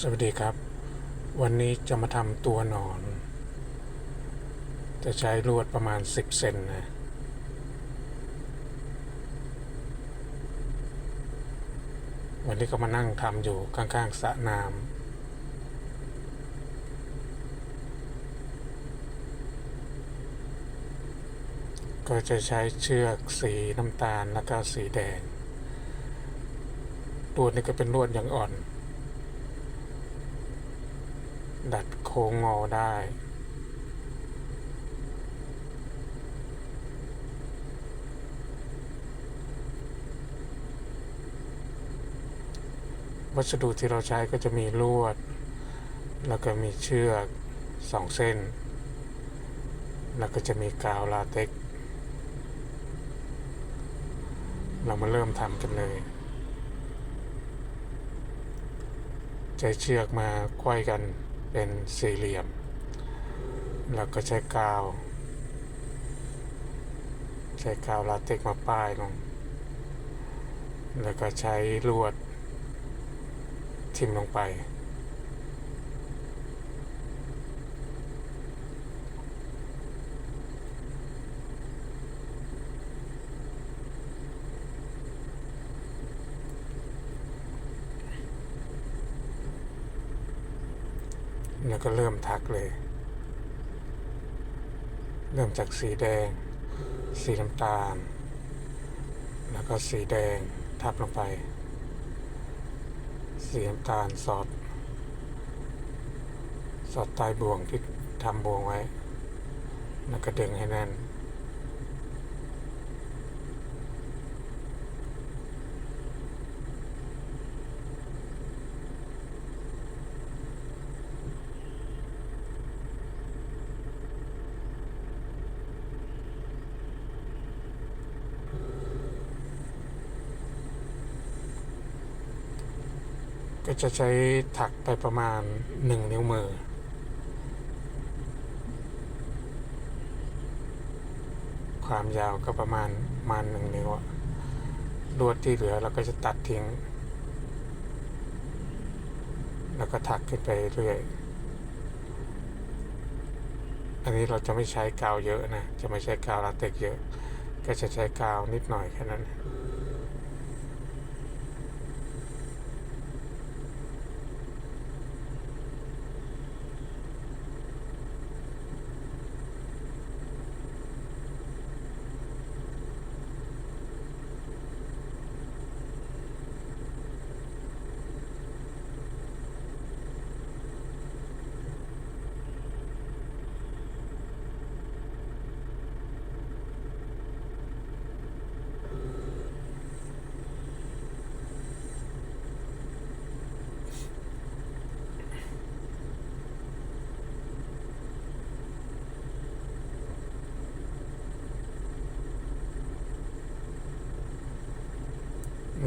สวัสดีครับ วันนี้จะมาทำตัวหนอน จะใช้ลวดประมาณ 10 เซนนะ วันนี้ก็มานั่งทำอยู่ข้างๆสระน้ำก็จะใช้เชือกสีน้ำตาลแล้วก็สีแดงลวดนี่ก็เป็นลวดอย่างอ่อน ดัดโค้งงอได้ วัสดุที่เราใช้ก็จะมีลวด แล้วก็มีเชือกสองเส้น แล้วก็จะมีกาวลาเท็ก เรามาเริ่มทำกันเลยใช้เชือกมาควยกัน เป็นสี่เหลี่ยม แล้วก็ใช้กาว ใช้กาวลาเต็กมาป้ายลง แล้วก็ใช้ลวดทิมลงไป แล้วก็เริ่มทักเลย เริ่มจากสีแดง สีน้ำตาล แล้วก็สีแดงทับลงไป สีน้ำตาลสอด สอดใต้บ่วงที่ทำบ่วงไว้ แล้วก็ดึงให้แน่น ก็จะใช้ถักไปประมาณหนึ่งนิ้วมือ ความยาวก็ประมาณมาณหนึ่งนิ้วลวดที่เหลือเราก็จะตัดทิ้ง แล้วก็ถักขึ้นไปเรื่อยอันนี้เราจะไม่ใช้กาวเยอะนะ จะไม่ใช้กาวลาเต็กเยอะ ก็จะใช้กาวนิดหน่อยแค่นั้น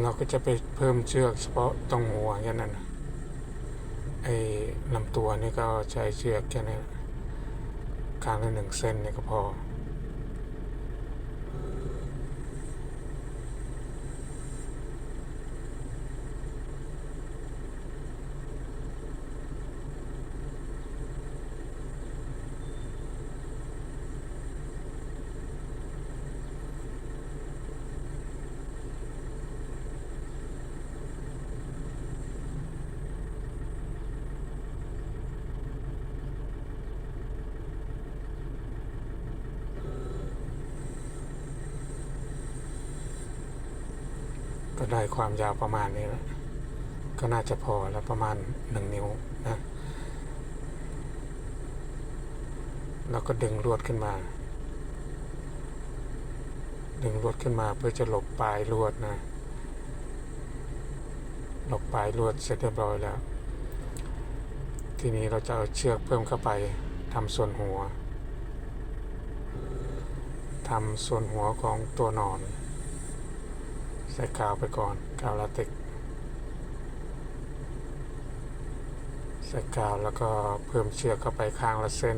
เราก็จะไปเพิ่มเชือกเฉพาะตรงหัวแค่นั้นนะไอ้ลำตัวนี่ก็ใช้เชือกแค่นี้นข้างละหนึ่งเส้นนี่ก็พอ ก็ ได้ความยาวประมาณนี้แหละก็น่าจะพอแล้วประมาณหนึ่งนิ้วนะแล้วก็ดึงลวดขึ้นมา ดึงลวดขึ้นมาเพื่อจะหลบปลายลวดนะ หลบปลายลวดเสร็จเรียบร้อยแล้ว ทีนี้เราจะเอาเชือกเพิ่มเข้าไปทำส่วนหัวทำส่วนหัวของตัวนอน ส่กาวไปก่อนกาวลาเต็กใส่กาวแล้วก็เพิ่มเชือกเข้าไปข้างละเส้น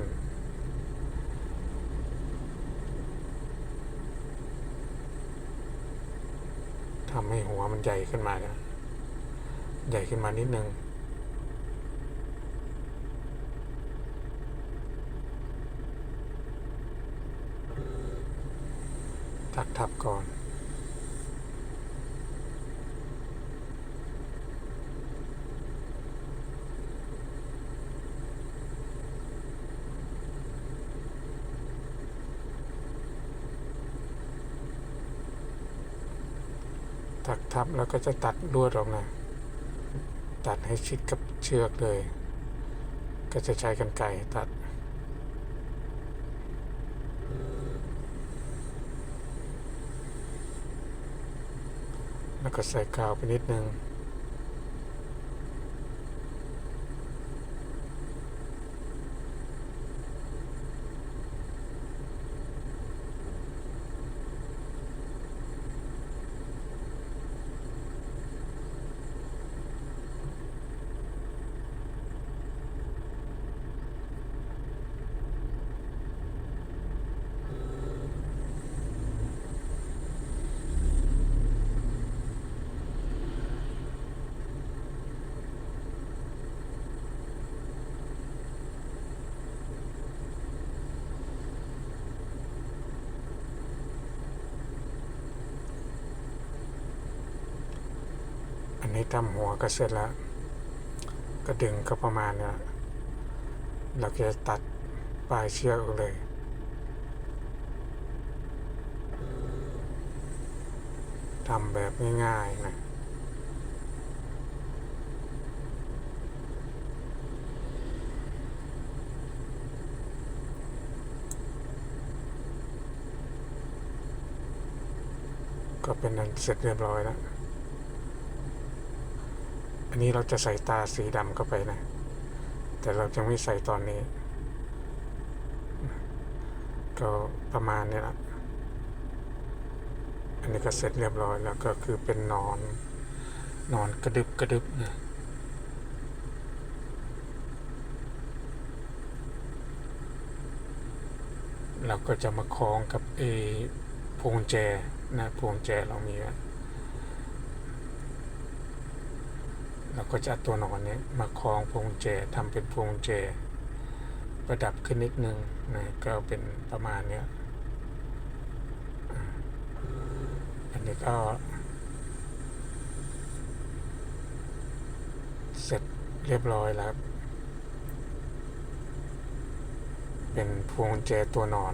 ทำให้หัวมันใหญ่ขึ้นมา ใหญ่ขึ้นมานิดนึง ถักทับแล้วก็จะตัดลวดออกนะ ตัดให้ชิดกับเชือกเลย ก็จะใช้กันไก่ตัดแล้วก็ใส่กาวไปนิดนึง นี้ทำหัวก็เสร็จแล้ว ก็ดึงก็ประมาณเนี้ยเราจะตัดปลายเชือกออกเลยทำแบบง่ายๆนะก็เป็นอันเสร็จเรียบร้อยแล้ว อันนี้เราจะใส่ตาสีดำเข้าไปนะ แต่เราจะไม่ใส่ตอนนี้ ก็ประมาณนี้ละอันนี้ก็เสร็จเรียบร้อยแล้วก็คือเป็นนอน นอนกระดึบกระดึบนะเราก็จะมาคล้องกับเอพวงแจนะพวงแจเรามีไว้ เราก็จะเอาตัวนอนเนี้ยมาคล้องพวงแจทำเป็นพวงแจประดับขึ้นนิดนึงนะก็เป็นประมาณเนี้ยอันนี้ก็ เสร็จเรียบร้อยแล้ว เป็นพวงแจตัวนอน